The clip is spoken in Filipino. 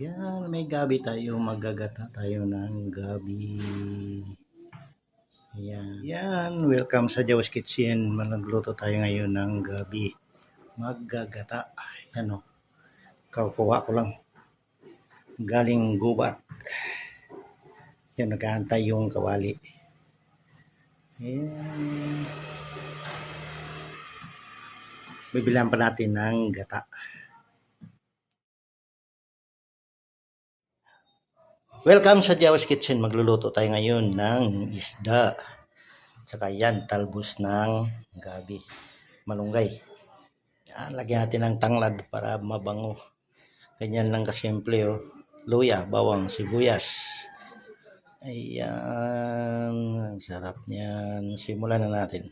Yan, may gabi tayo. Magagata tayo ng gabi. Yan. Yan, welcome sa Jawas Kitchen. Managluto tayo ngayon ng gabi. Magagata. Yan o. Kakuha ko lang. Galing gubat. Yan, nag-aantay yung kawali. Ayan. Bibilan pa natin ng gata. Welcome sa Jawas Kitchen. Magluluto tayo ngayon ng isda. Tsaka yan, talbos ng gabi. Malunggay. Yan, lagyan natin ng tanglad para mabango. Ganyan lang kasimple oh. Luya, bawang, sibuyas. Ayan. Ang sarap niyan. Simulan na natin.